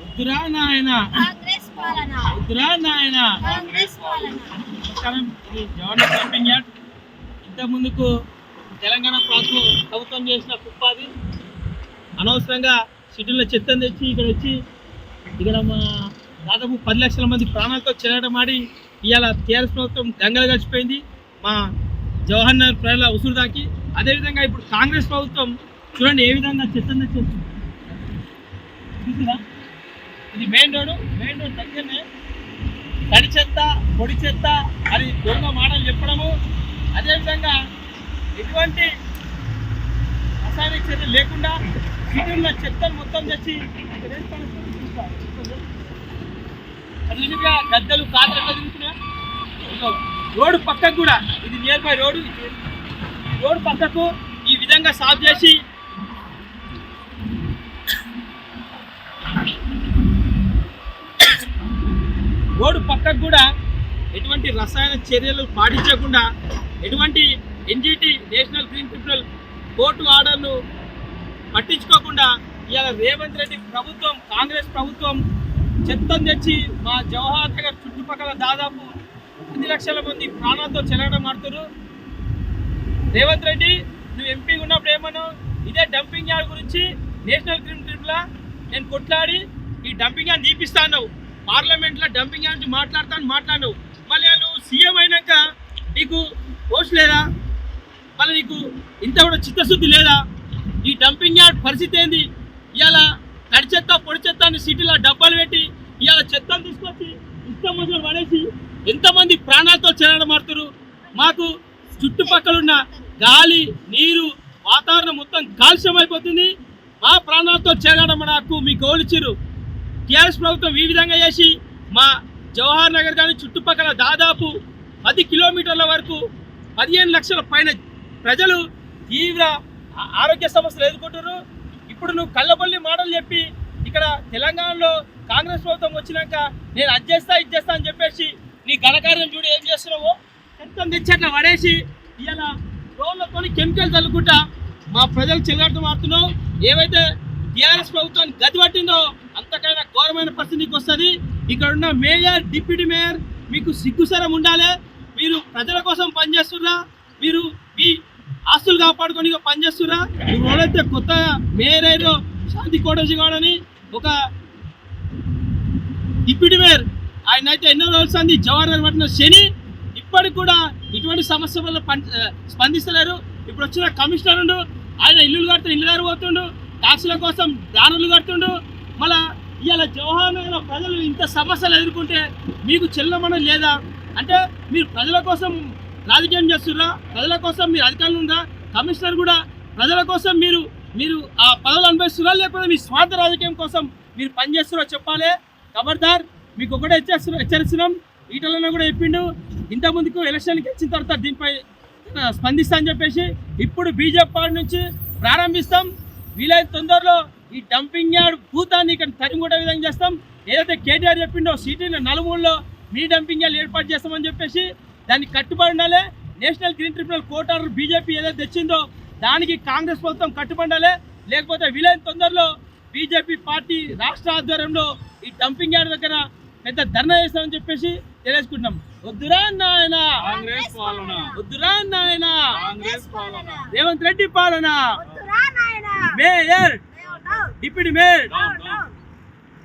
వద్దురా నాయన. నాయన. జవహర్ ఇంత ముందుకు తెలంగాణ ప్రభుత్వం ప్రభుత్వం చేసిన కుప్పాది. అనవసరంగా సిటీలో చెత్తను తెచ్చి ఇక్కడ వచ్చి ఇక్కడ మా దాదాపు పది లక్షల మంది ప్రాణాలతో చెలగటమాడి ఇవాళ టీఆర్ఎస్ ప్రభుత్వం గంగలు గడిచిపోయింది. మా జవహర్ నగర్ ప్రజల ఉసురు దాకి అదేవిధంగా ఇప్పుడు కాంగ్రెస్ ప్రభుత్వం చూడండి ఏ విధంగా చెత్తను తెచ్చి చూసిందా ఇది మెయిన్ రోడ్ మెయిన్ రోడ్ దగ్గరనే తడి చెత్త పొడి చెత్త అది దొంగ మాటలు చెప్పడము. అదేవిధంగా ఎటువంటి రసాయనిక చర్య లేకుండా సిటీలో చెత్తను మొత్తం తెచ్చి ఇక్కడ వేసి పడేస్తే గద్దెలు ఎట్లా రోడ్డు పక్కకు కూడా ఇది నియర్ బై రోడ్డు రోడ్డు పక్కకు ఈ విధంగా సాఫ్ చేసి రోడ్డు పక్కకు కూడా ఎటువంటి రసాయన చర్యలు పాటించకుండా ఎటువంటి NGT national green tribunal court ఆర్డర్ను పట్టించుకోకుండా ఇవాళ రేవంత్ రెడ్డి ప్రభుత్వం కాంగ్రెస్ ప్రభుత్వం చెత్తను తెచ్చి మా జవహర్ నగర్ చుట్టుపక్కల దాదాపు పది లక్షల మంది ప్రాణాలతో చెలగడం ఆడుతున్నారు రేవంత్ రెడ్డి నువ్వు ఎంపీ ఉన్నప్పుడు ఏమన్నావు? ఇదే డంపింగ్ యార్డ్ గురించి నేషనల్ గ్రీన్ ట్రిబ్యునల్ నేను కొట్లాడి ఈ డంపింగ్ యార్డ్ తీపిస్తా అన్నావు. పార్లమెంట్లో డంపింగ్ యార్డ్ నుంచి మాట్లాడతాను మాట్లాడినావు. మళ్ళీ నువ్వు సీఎం అయినాక నీకు పోస్ట్ లేదా? మళ్ళీ నీకు ఇంత కూడా చిత్తశుద్ధి లేదా? ఈ డంపింగ్ యార్డ్ పరిస్థితి ఏంది? ఇలా తడి చెత్త పొడి చెత్త అని సిటీలో డబ్బాలు పెట్టి ఇవాళ చెత్తను తీసుకొచ్చి ఇష్టం మనుషులు పడేసి ఎంతమంది ప్రాణాలతో చెరడమాడుతున్నారు మాకు చుట్టుపక్కల ఉన్న గాలి నీరు వాతావరణం మొత్తం కాలుష్యం అయిపోతుంది. మా ప్రాణాలతో చేరడం నాకు మీకు ఓడిచిరు టీఆర్ఎస్ ప్రభుత్వం ఈ విధంగా చేసి మా జవహర్ నగర్ కానీ చుట్టుపక్కల దాదాపు పది కిలోమీటర్ల వరకు పదిహేను లక్షల పైన ప్రజలు తీవ్ర ఆరోగ్య సమస్యలు ఎదుర్కొంటున్నారు. ఇప్పుడు నువ్వు కళ్ళబొల్లి మాటలు చెప్పి ఇక్కడ తెలంగాణలో కాంగ్రెస్ ప్రభుత్వం వచ్చినాక నేను అది చేస్తా ఇది చేస్తా అని చెప్పేసి నీ ఘనకార్యం చూడు ఏం చేస్తున్నావో? చెత్తం తెచ్చి అట్లా పడేసి ఇలా రోడ్లతో కెమికల్ చల్లుకుంటా మా ప్రజలు చెల్లాడుతూ మారుతున్నావు. ఏవైతే టీఆర్ఎస్ ప్రభుత్వాన్ని గతి పట్టిందో అంతకైనా ఘోరమైన పరిస్థితి నీకు వస్తుంది. ఇక్కడ ఉన్న మేయర్ డిప్యూటీ మేయర్ మీకు సిగ్గుసరం ఉండాలి. మీరు ప్రజల కోసం పనిచేస్తున్నా మీరు మీ ఆస్తులు కాపాడుకొని పనిచేస్తున్నా ఎవరైతే కొత్త మేయర్ అయ్యారో శాంతి కోటేజీ గాడని ఒక డిప్యూటీ మేయర్ ఆయన అయితే ఎన్నో రోజులు అంది జవహర్ పట్టిన శని ఇప్పటికి కూడా ఇటువంటి సమస్య వల్ల పని స్పందిస్తలేరు. ఇప్పుడు వచ్చిన కమిషనర్ ఉండు ఆయన ఇల్లులు కడుతున్న ఇల్లు గారు పోతుండు ట్యాక్సుల కోసం బ్యానర్లు కడుతుండు మళ్ళా ఇవాళ జవహర్ నగర్ ప్రజలు ఇంత సమస్యలు ఎదుర్కొంటే మీకు చెల్లమనం లేదా? అంటే మీరు ప్రజల కోసం రాజకీయం చేస్తుర్రా ప్రజల కోసం మీరు అధికారులు ఉందా కమిషనర్ కూడా ప్రజల కోసం మీరు మీరు ఆ పదవులు అనుభవిస్తున్నా లేకపోతే మీ స్వార్థ రాజకీయం కోసం మీరు పనిచేస్తున్నారో? చెప్పాలి. ఖబర్దార్ మీకు ఒకటే హెచ్చరిస్తున్నాం హెచ్చరిస్తున్నాం. ఈటలన్న కూడా చెప్పిండు ఇంత ముందుకు ఎలక్షన్కి వచ్చిన తర్వాత దీనిపై స్పందిస్తా అని చెప్పేసి ఇప్పుడు బీజేపీ పార్టీ నుంచి ప్రారంభిస్తాం. వీలైన తొందరలో ఈ డంపింగ్ యార్డ్ భూతాన్ని ఇక్కడ తరిమికొట్టే విధంగా చేస్తాం. ఏదైతే కేటీఆర్ చెప్పిండో సిటీలో నలుమూలలో మీ డంపింగ్ యార్డ్ ఏర్పాటు చేస్తామని చెప్పేసి దానికి కట్టుబడి ఉండాలి. National green tribunal court order BJP ఏదైతే తెచ్చిందో దానికి కాంగ్రెస్ ప్రభుత్వం కట్టుబడాలి లేకపోతే వీలైన తొందరలో బీజేపీ పార్టీ రాష్ట్ర ఆధ్వర్యంలో ఈ డంపింగ్ యార్డ్ దగ్గర పెద్ద ధర్నా చేస్తామని చెప్పేసి తెలియజేసుకుంటున్నాం. వద్దురా నాయన. కాంగ్రెస్ పాలన. వద్దురా నాయన. కాంగ్రెస్ పాలన. రేవంత్ రెడ్డి పాలన. Mayor down deputy mayor down